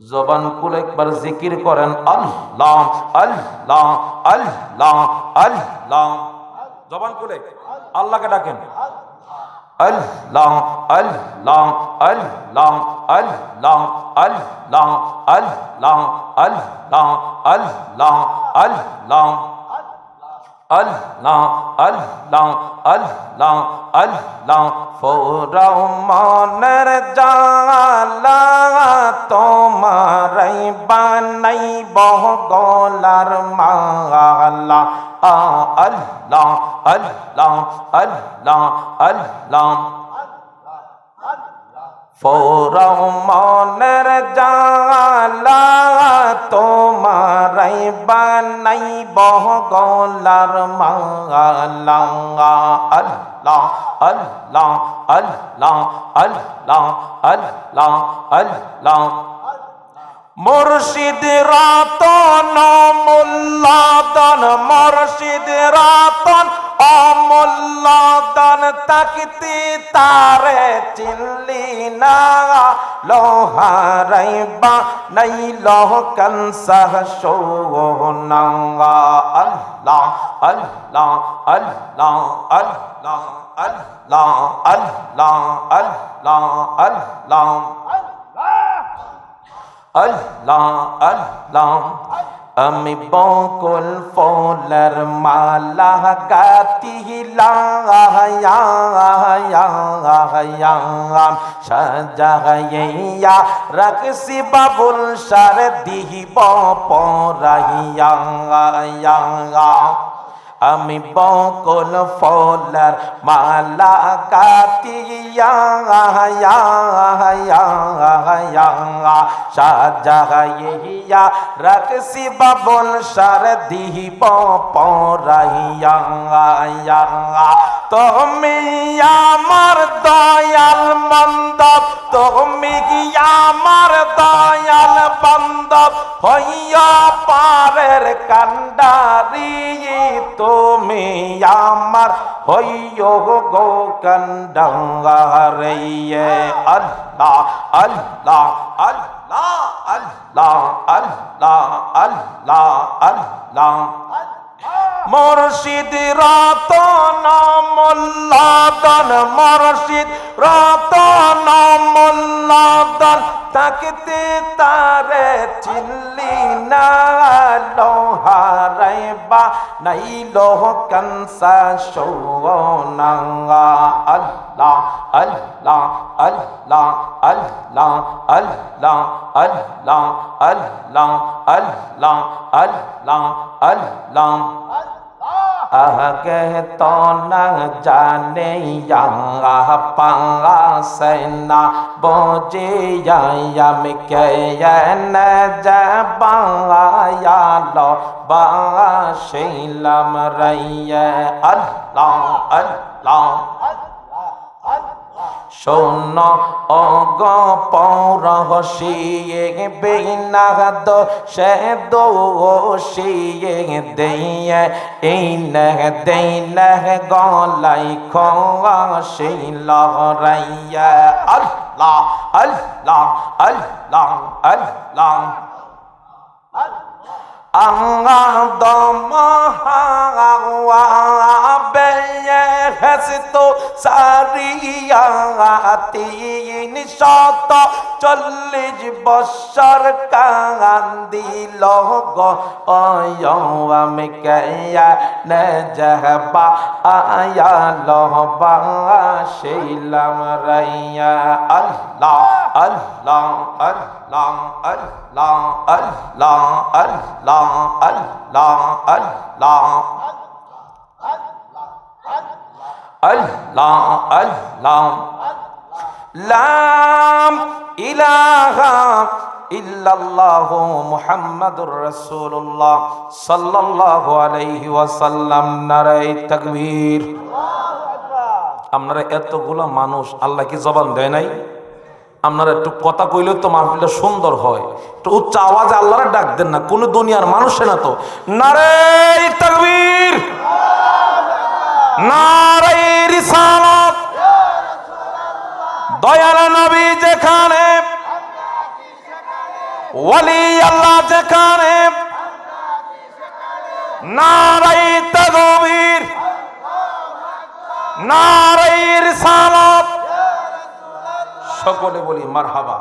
জবান খুলে একবার জিকির করেন আল্লাহ আল্লাহ আল্লাহ আল্লাহ জবান খুলে আল্লাহকে ডাকেন আল্লাহ আল্লাহ আল্লাহ আল্লাহ আল্লাহ আল্লাহ আল্লাহ আল্লাহ আল্লাহ আল্লাহ আল্লাহ আল্লাহ আল্লাহ ফোরাও মনের জালা তোমারাই বানাই বহ গলার মালা। আল্লাহ আল্লাহ আল্লাহ আল্লাহ আল্লাহ। ফোরাও মনের জালা তোমারাই বানাই বহ গলার মালা। আল্লাহ আল্লাহ আল্লাহ আল্লাহ আল্লাহ আল্লাহ। মুর্শিদ রাতন মোল্লাদন মুর্শিদ রাতন অমূল্যদন তাকিতি তারে চিনলি না। লোহারাই বা নাই, লোহ কনসহ সোনা আল্লাহ আল্লাহ আল্লাহ আল্লাহ আল্লাহ আল্লাহ আল্লাহ। আল্লাহ আল্লাহ আল্লাহ। আমি বকুল ফোলার মালা গাতি সাজাইয়া রাখসি বাবুল সার দিহিব পরাইয়া আমি বকল ফলার মালা কাতিয়া সাজাইয়া রাখসি বাবল সার দিহিব পরাইয়া তুমি আমার দয়াল মন্দ তুমি আমার দয়াল বন্ধ হইয়া পারের কান্ডারি, তুমি আমার হইয় গো কান্ডারে আল্লাহ আল্লাহ আল্লাহ আল্লাহ আল্লাহ আল্লাহ আল্লাহ। মুর্শিদ রতন মোল্লাদন মুর্শিদ রতন মোল্লাদন তাকিতে তারে চিনলি না লোহারাই বা নাই লোহ কনসা সোনা আল্লাহ আল্লাহ আল্লাহ আল্লাহ আল্লাহ আল্লাহ আল্লাহ আল্লাহ আল্লাহ আল্লাহ। आह तो न जाने यहाँ पासना बोझे यम के न जबाया लो बाशिलम रैय अल्लाह अल्लाह শোন, অগ পৌরহসিয়ে বিনাদ সে দোষিয়ে দিয়ে এই নহ দেই নহ গলাই খোয়াশিল রাইয়া। আল্লাহ আল্লাহ আল্লাহ আল্লাহ। আদম হাওয়া বেয়ে হসতো সারিয়া তিন শত চল্লিশ বৎসর কান্দিল আমি কেয়া ন জহবা আয়া লহবা, শিলাম রাইয়া। আল্লাহ আল্লাহ আল্লাহ আল্লাহ আল্লাহ আল্লাহ আল্লাহ আল্লাহ আল্লাহ। আল্লাহ লাম ইলাহা ইল্লাল্লাহ মুহাম্মাদুর রাসূলুল্লাহ সাল্লাল্লাহু আলাইহি ওয়াসাল্লাম। নারায়ে তাকবীর। আপনারা এতগুলো মানুষ, আল্লাহ কি জবান দেয় নাই? আপনারা একটু কথা কইলে তো মাহফিলটা সুন্দর হয়। একটু উচ্চ আওয়াজে আল্লাহরা ডাক দেন না, কোন দুনিয়ার মানুষে না তো। নারে তাকবীর। দয়াল নবী যেখানে ওয়ালি আল্লাহ যেখানে নারাই তগবীর নারাই রিসালাত সকলে বলি মারহাবা।